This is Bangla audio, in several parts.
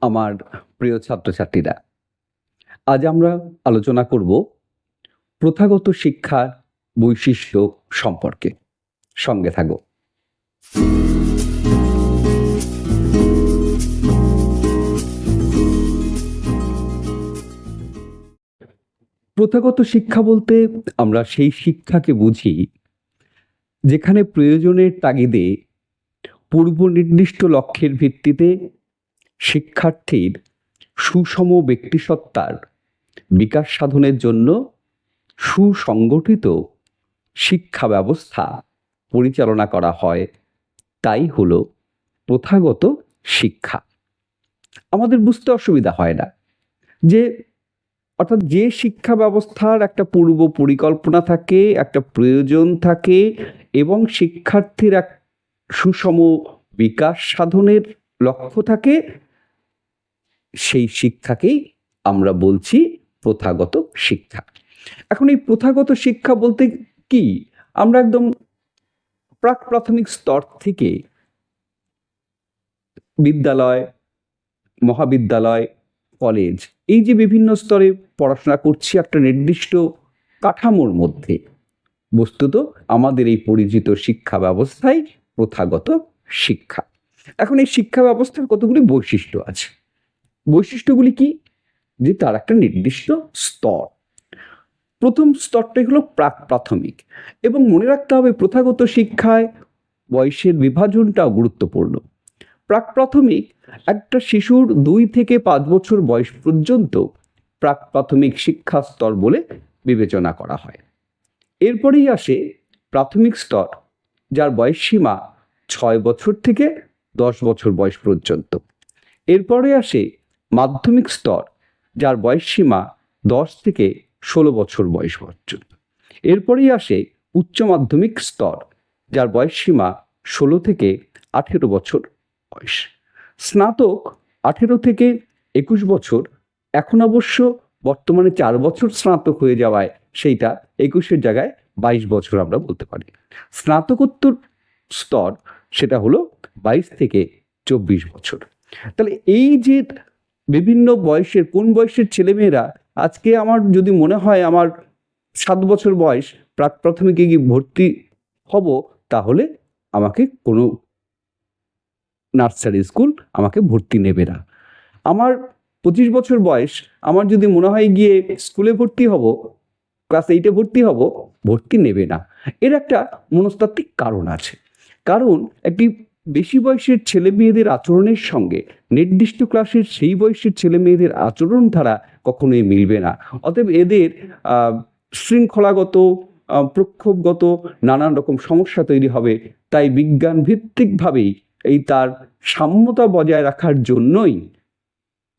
আমার প্রিয় ছাত্রছাত্রীরা, আজ আমরা আলোচনা করব প্রথাগত শিক্ষার বৈশিষ্ট্য সম্পর্কে। সঙ্গে থাকো। প্রথাগত শিক্ষা বলতে আমরা সেই শিক্ষাকে বুঝি যেখানে প্রয়োজনের তাগিদে পূর্ব নির্দিষ্ট লক্ষ্যের ভিত্তিতে শিক্ষার্থীর সুষম ব্যক্তিসত্তার বিকাশ সাধনের জন্য সুসংগঠিত শিক্ষা ব্যবস্থা পরিচালনা করা হয়। তাই হল প্রথাগত শিক্ষা। আমাদের বুঝতে অসুবিধা হয় না যে, অর্থাৎ যে শিক্ষা ব্যবস্থার একটা পূর্ব পরিকল্পনা থাকে, একটা প্রয়োজন থাকে এবং শিক্ষার্থীর এক সুষম বিকাশ সাধনের লক্ষ্য থাকে সেই শিক্ষাকেই আমরা বলছি প্রথাগত শিক্ষা। এখন এই প্রথাগত শিক্ষা বলতে কি? আমরা একদম প্রাক প্রাথমিক স্তর থেকে বিদ্যালয়, মহাবিদ্যালয়, কলেজ এই যে বিভিন্ন স্তরে পড়াশোনা করছি একটা নির্দিষ্ট কাঠামোর মধ্যে, বস্তুত আমাদের এই পরিচিত শিক্ষা ব্যবস্থাই প্রথাগত শিক্ষা। এখন এই শিক্ষা ব্যবস্থার কতগুলি বৈশিষ্ট্য আছে? বৈশিষ্ট্যগুলি কি? যে তার একটা নির্দিষ্ট স্তর। প্রথম স্তরটাই হলো প্রাক প্রাথমিক এবং মনে রাখতে হবে প্রথাগত শিক্ষায় বয়সের বিভাজনটাও গুরুত্বপূর্ণ। প্রাক প্রাথমিক একটা শিশুর দুই থেকে পাঁচ বছর বয়স পর্যন্ত প্রাক প্রাথমিক শিক্ষা স্তর বলে বিবেচনা করা হয়। এরপরেই আসে প্রাথমিক স্তর, যার বয়স সীমা ছয় বছর থেকে দশ বছর বয়স পর্যন্ত। এরপরে আসে মাধ্যমিক স্তর, যার বয়স সীমা দশ থেকে ষোলো বছর বয়স পর্যন্ত। এরপরেই আসে উচ্চ মাধ্যমিক স্তর, যার বয়স সীমা ষোলো থেকে আঠেরো বছর বয়স। স্নাতক আঠেরো থেকে একুশ বছর, এখন অবশ্য বর্তমানে চার বছর স্নাতক হয়ে যাওয়ায় সেইটা একুশের জায়গায় বাইশ বছর আমরা বলতে পারি। স্নাতকোত্তর স্তর, সেটা হলো বাইশ থেকে চব্বিশ বছর। তাহলে এই যে বিভিন্ন বয়সের, কোন বয়সের ছেলেমেয়েরা আজকে আমার যদি মনে হয় আমার সাত বছর বয়স, প্রাক প্রাথমিকে গিয়ে ভর্তি হব, তাহলে আমাকে কোনো নার্সারি স্কুল আমাকে ভর্তি নেবে না। আমার পঁচিশ বছর বয়স, আমার যদি মনে হয় গিয়ে স্কুলে ভর্তি হব, ক্লাস এইটে ভর্তি হব, ভর্তি নেবে না। এর একটা মনস্তাত্ত্বিক কারণ আছে। কারণ একটি বেশি বয়সের ছেলে মেয়েদের আচরণের সঙ্গে নির্দিষ্ট ক্লাসের সেই বয়সের ছেলে মেয়েদের আচরণ ধারা কখনোই মিলবে না। অতএব এদের শৃঙ্খলাগত প্রক্ষোভগত নানান রকম সমস্যা তৈরি হবে। তাই বিজ্ঞান ভিত্তিকভাবেই এই তার সাম্যতা বজায় রাখার জন্যই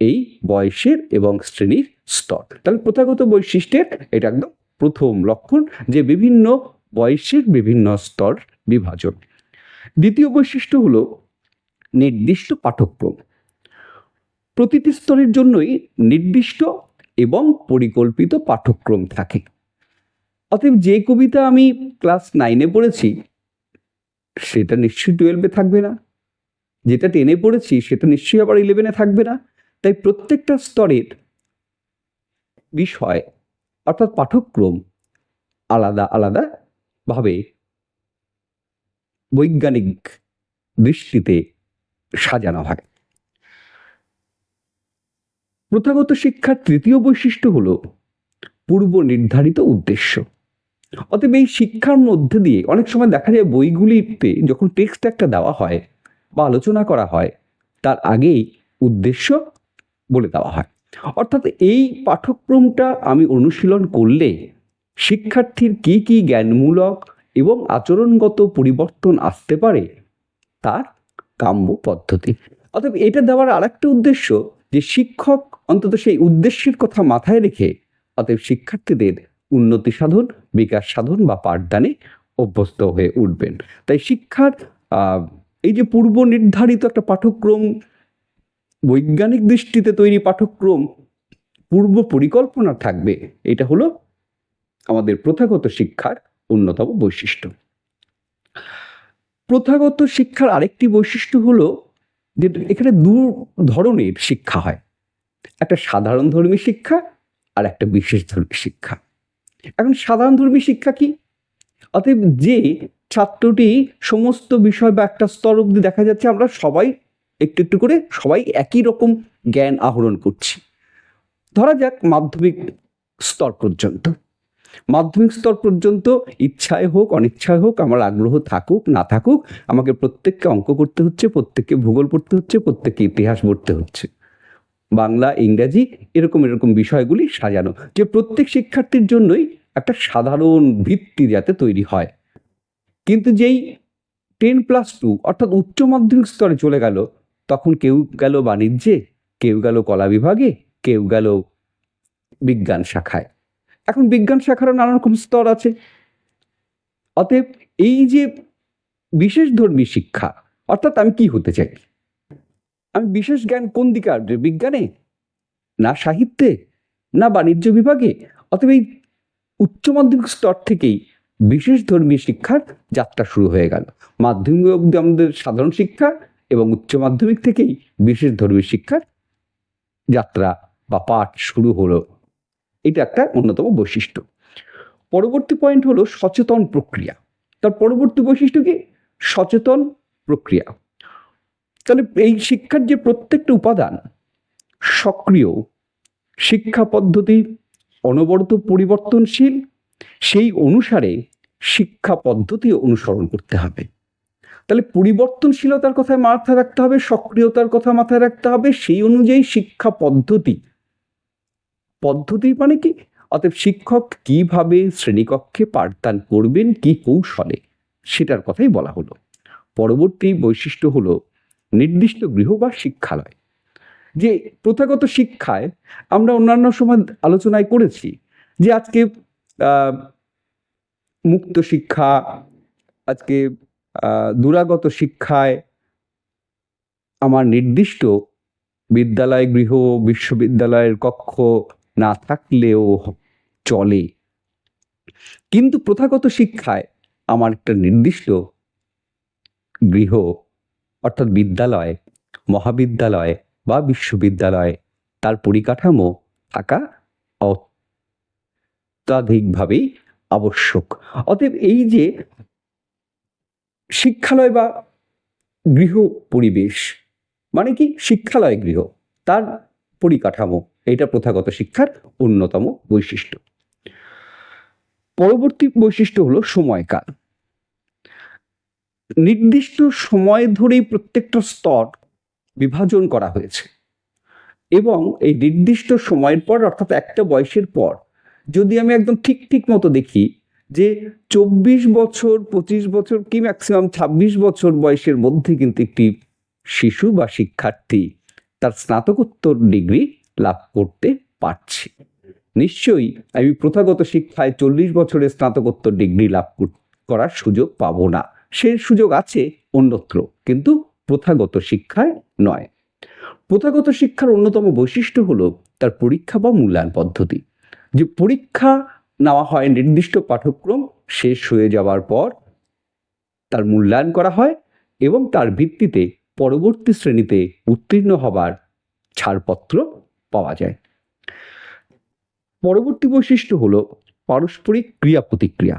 এই বয়সের এবং শ্রেণির স্তর। তাহলে প্রথাগত বৈশিষ্ট্যের এটা একদম প্রথম লক্ষণ যে বিভিন্ন বয়সের বিভিন্ন স্তর বিভাজন। দ্বিতীয় বৈশিষ্ট্য হলো নির্দিষ্ট পাঠক্রম। প্রতিটি স্তরের জন্যই নির্দিষ্ট এবং পরিকল্পিত পাঠ্যক্রম থাকে। অতএব যে কবিতা আমি ক্লাস নাইনে পড়েছি, সেটা নিশ্চয়ই টুয়েলভে থাকবে না। যেটা টেনে পড়েছি, সেটা নিশ্চয়ই আবার ইলেভেনে থাকবে না। তাই প্রত্যেকটা স্তরের বিষয় অর্থাৎ পাঠক্রম আলাদা আলাদা ভাবে বৈজ্ঞানিক দৃষ্টিতে সাজানো হয়। প্রথাগত শিক্ষার তৃতীয় বৈশিষ্ট্য হল পূর্ব নির্ধারিত উদ্দেশ্য। অতএব এই শিক্ষার মধ্যে দিয়ে অনেক সময় দেখা যায় বইগুলিতে যখন টেক্সট একটা দেওয়া হয় বা আলোচনা করা হয়, তার আগেই উদ্দেশ্য বলে দেওয়া হয়। অর্থাৎ এই পাঠ্যক্রমটা আমি অনুশীলন করলে শিক্ষার্থীর কি কি জ্ঞানমূলক এবং আচরণগত পরিবর্তন আসতে পারে, তার কাম্য পদ্ধতি। অতএব এটা দেওয়ার আরেকটা উদ্দেশ্য যে শিক্ষক অন্তত সেই উদ্দেশ্যের কথা মাথায় রেখে অতএব শিক্ষার্থীদের উন্নতি সাধন, বিকাশ সাধন বা পাঠদানে অভ্যস্ত হয়ে উঠবেন। তাই শিক্ষার এই যে পূর্ব নির্ধারিত একটা পাঠ্যক্রম, বৈজ্ঞানিক দৃষ্টিতে তৈরি পাঠ্যক্রম, পূর্ব পরিকল্পনা থাকবে। এটা হলো আমাদের প্রথাগত শিক্ষার অন্যতম বৈশিষ্ট্য। প্রথাগত শিক্ষার আরেকটি বৈশিষ্ট্য হলো যে এখানে দু ধরনের শিক্ষা হয়। একটা সাধারণ ধর্মী শিক্ষা আর একটা বিশেষ ধর্মী শিক্ষা। এখন সাধারণ ধর্মী শিক্ষা কি? অতএব যে ছাত্রটি সমস্ত বিষয় বা একটা স্তর অবধি দেখা যাচ্ছে, আমরা সবাই একটু একটু করে সবাই একই রকম জ্ঞান আহরণ করছি। ধরা যাক মাধ্যমিক স্তর পর্যন্ত। মাধ্যমিক স্তর পর্যন্ত ইচ্ছায় হোক, অনিচ্ছায় হোক, আমার আগ্রহ থাকুক, না থাকুক, আমাকে প্রত্যেককে অঙ্ক করতে হচ্ছে, প্রত্যেককে ভূগোল পড়তে হচ্ছে, প্রত্যেককে ইতিহাস পড়তে হচ্ছে। বাংলা, ইংরাজি এরকম এরকম বিষয়গুলি সাজানো, যে প্রত্যেক শিক্ষার্থীর জন্যই একটা সাধারণ ভিত্তি যাতে তৈরি হয়। কিন্তু যেই টেন প্লাস টু অর্থাৎ উচ্চ মাধ্যমিক স্তরে চলে গেল, তখন কেউ গেল বাণিজ্যে, কেউ গেল কলা বিভাগে, কেউ গেল বিজ্ঞান শাখায়। এখন বিজ্ঞান শাখারও নানা রকম স্তর আছে। অতএব এই যে বিশেষ ধর্মী শিক্ষা, অর্থাৎ আমি কি হতে চাই? আমি বিশেষ জ্ঞান কোন দিকে আসবে, বিজ্ঞানে? না সাহিত্যে? না বাণিজ্য বিভাগে? অতএব এই উচ্চ মাধ্যমিক স্তর থেকেই বিশেষ ধর্মী শিক্ষার যাত্রা শুরু হয়ে গেল। মাধ্যমিক অবধি আমাদের সাধারণ শিক্ষা এবং উচ্চ মাধ্যমিক থেকেই বিশেষ ধর্মী শিক্ষার যাত্রা বা পাঠ শুরু হলো। এটা একটা অন্যতম বৈশিষ্ট্য। পরবর্তী পয়েন্ট হলো সচেতন প্রক্রিয়া। তার পরবর্তী বৈশিষ্ট্য কি? সচেতন প্রক্রিয়া। তাহলে এই শিক্ষার যে প্রত্যেকটা উপাদান সক্রিয়, শিক্ষা পদ্ধতি অনবরত পরিবর্তনশীল, সেই অনুসারে শিক্ষা পদ্ধতি অনুসরণ করতে হবে। তাহলে পরিবর্তনশীলতার কথা মাথায় রাখতে হবে, সক্রিয়তার কথা মাথায় রাখতে হবে, সেই অনুযায়ী শিক্ষা পদ্ধতি পদ্ধতি মানে কি? অতএব শিক্ষক কীভাবে শ্রেণীকক্ষে পাঠদান করবেন, কি কৌশলে? সেটার কথাই বলা হলো। পরবর্তী বৈশিষ্ট্য হলো নির্দিষ্ট গৃহ বা শিক্ষালয়। যে প্রথাগত শিক্ষায় আমরা অন্যান্য সময় আলোচনায় করেছি যে আজকে মুক্ত শিক্ষা, আজকে দূরাগত শিক্ষায় আমার নির্দিষ্ট বিদ্যালয় গৃহ, বিশ্ববিদ্যালয়ের কক্ষ না থাকলেও চলে। কিন্তু প্রথাগত শিক্ষায় আমার একটা নির্দিষ্ট গৃহ, অর্থাৎ বিদ্যালয়, মহাবিদ্যালয় বা বিশ্ববিদ্যালয়, তার পরিকাঠামো থাকা অত্যাধিকভাবেই আবশ্যক। অতএব এই যে শিক্ষালয় বা গৃহ পরিবেশ মানে কি? শিক্ষালয় গৃহ, তার পরিকাঠামো। এটা প্রথাগত শিক্ষার অন্যতম বৈশিষ্ট্য। পরবর্তী বৈশিষ্ট্য হলো সময়কাল। নির্দিষ্ট সময় ধরেই প্রত্যেকটা স্তর বিভাজন করা হয়েছে এবং এই নির্দিষ্ট সময়ের পর অর্থাৎ একটা বয়সের পর যদি আমি একদম ঠিক ঠিক মতো দেখি যে চব্বিশ বছর, পঁচিশ বছর কি ম্যাক্সিমাম ছাব্বিশ বছর বয়সের মধ্যে কিন্তু একটি শিশু বা শিক্ষার্থী তার স্নাতকোত্তর ডিগ্রি লাভ করতে পারছি। নিশ্চয়ই আমি প্রথাগত শিক্ষায় চল্লিশ বছরের স্নাতকোত্তর ডিগ্রি লাভ করার সুযোগ পাবো না। সে সুযোগ আছে অন্যত্র, কিন্তু প্রথাগত শিক্ষায় নয়। প্রথাগত শিক্ষার অন্যতম বৈশিষ্ট্য হলো তার পরীক্ষা বা মূল্যায়ন পদ্ধতি। যে পরীক্ষা নেওয়া হয় নির্দিষ্ট পাঠ্যক্রম শেষ হয়ে যাওয়ার পর তার মূল্যায়ন করা হয় এবং তার ভিত্তিতে পরবর্তী শ্রেণীতে উত্তীর্ণ হবার ছাড়পত্র পাওয়া যায়। পরবর্তী বৈশিষ্ট্য হলো পারস্পরিক ক্রিয়া প্রতিক্রিয়া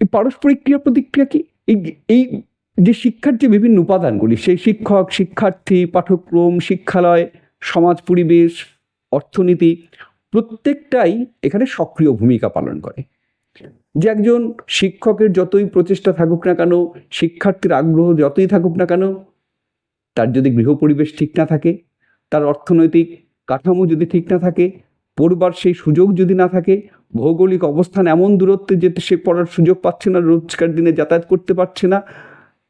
এই পারস্পরিক ক্রিয়া প্রতিক্রিয়া কি এই যে শিক্ষার যে বিভিন্ন উপাদানগুলি, সেই শিক্ষক, শিক্ষার্থী, পাঠ্যক্রম, শিক্ষালয়, সমাজ, পরিবেশ, অর্থনীতি, প্রত্যেকটাই এখানে সক্রিয় ভূমিকা পালন করে। যে একজন শিক্ষকের যতই প্রচেষ্টা থাকুক না কেন, শিক্ষার্থীর আগ্রহ যতই থাকুক না কেন, তার যদি গৃহ পরিবেশ ঠিক না থাকে তার অর্থনৈতিক কাঠামো যদি ঠিক না থাকে, পড়বার সেই সুযোগ যদি না থাকে, ভৌগোলিক অবস্থান এমন দূরত্বে যেতে সে পড়ার সুযোগ পাচ্ছে না, রোজকার দিনে যাতায়াত করতে পারছে না,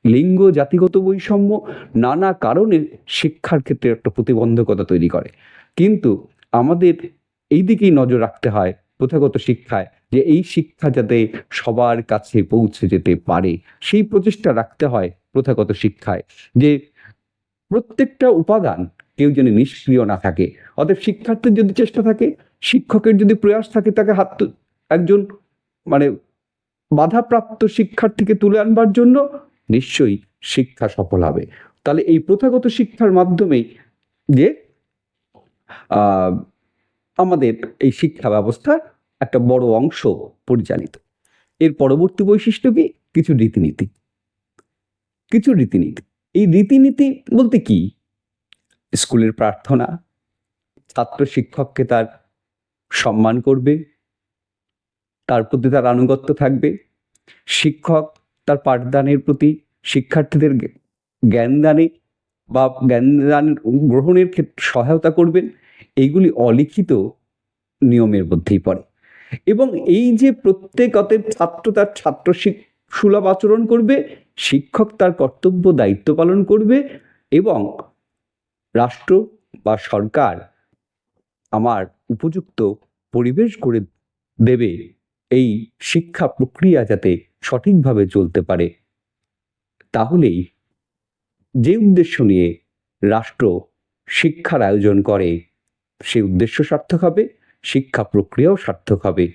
লিঙ্গ, জাতিগত বৈষম্য, নানা কারণে শিক্ষার ক্ষেত্রে একটা প্রতিবন্ধকতা তৈরি করে। কিন্তু আমাদের এই দিকেই নজর রাখতে হয় প্রথাগত শিক্ষায় যে এই শিক্ষা যাতে সবার কাছে পৌঁছে যেতে পারে, সেই প্রচেষ্টা রাখতে হয় প্রথাগত শিক্ষায় যে প্রত্যেকটা উপাদান কেউ যেন নিষ্ক্রিয় না থাকে। অতএব শিক্ষার্থীর যদি চেষ্টা থাকে, শিক্ষকের যদি প্রয়াস থাকে, তাকে হাত একজন মানে বাধাপ্রাপ্ত শিক্ষার্থীকে তুলে আনবার জন্য নিশ্চয়ই শিক্ষা সফল হবে। তাহলে এই প্রথাগত শিক্ষার মাধ্যমেই যে আমাদের এই শিক্ষা ব্যবস্থার একটা বড় অংশ পরিচালিত। এর পরবর্তী বৈশিষ্ট্য কি? কিছু রীতিনীতি। কিছু রীতিনীতি। এই রীতিনীতি বলতে কি? স্কুলের প্রার্থনা, ছাত্র শিক্ষককে তার সম্মান করবে, তার প্রতি তার আনুগত্য থাকবে, শিক্ষক তার পাঠদানের প্রতি শিক্ষার্থীদের জ্ঞ- জ্ঞান দানে বা জ্ঞান দান গ্রহণের ক্ষেত্রে সহায়তা করবেন, এইগুলি অলিখিত নিয়মের মধ্যেই পড়ে। এবং এই যে প্রত্যেক অতএব ছাত্র তার ছাত্র সুলভ আচরণ করবে, শিক্ষক তার কর্তব্য, দায়িত্ব পালন করবে এবং রাষ্ট্র বা সরকার আমার উপযুক্ত পরিবেশ করে দেবে এই শিক্ষা প্রক্রিয়া যাতে সঠিকভাবে চলতে পারে। তাহলেই যে উদ্দেশ্য নিয়ে রাষ্ট্র শিক্ষার আয়োজন করে সেই উদ্দেশ্য সার্থক হবে, শিক্ষা প্রক্রিয়াও সার্থক হবে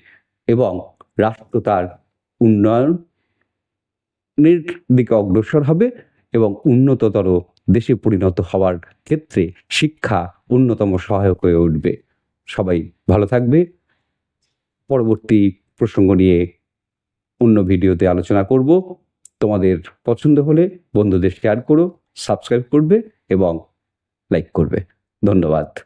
এবং রাষ্ট্র তার উন্নয়নের দিকে অগ্রসর হবে এবং উন্নততর দেশে পরিণত হওয়ার ক্ষেত্রে শিক্ষা অন্যতম সহায়ক হয়ে উঠবে। সবাই ভালো থাকবে। পরবর্তী প্রসঙ্গ নিয়ে অন্য ভিডিওতে আলোচনা করব। তোমাদের পছন্দ হলে বন্ধুদের শেয়ার করো সাবস্ক্রাইব করবে এবং লাইক করবে। ধন্যবাদ।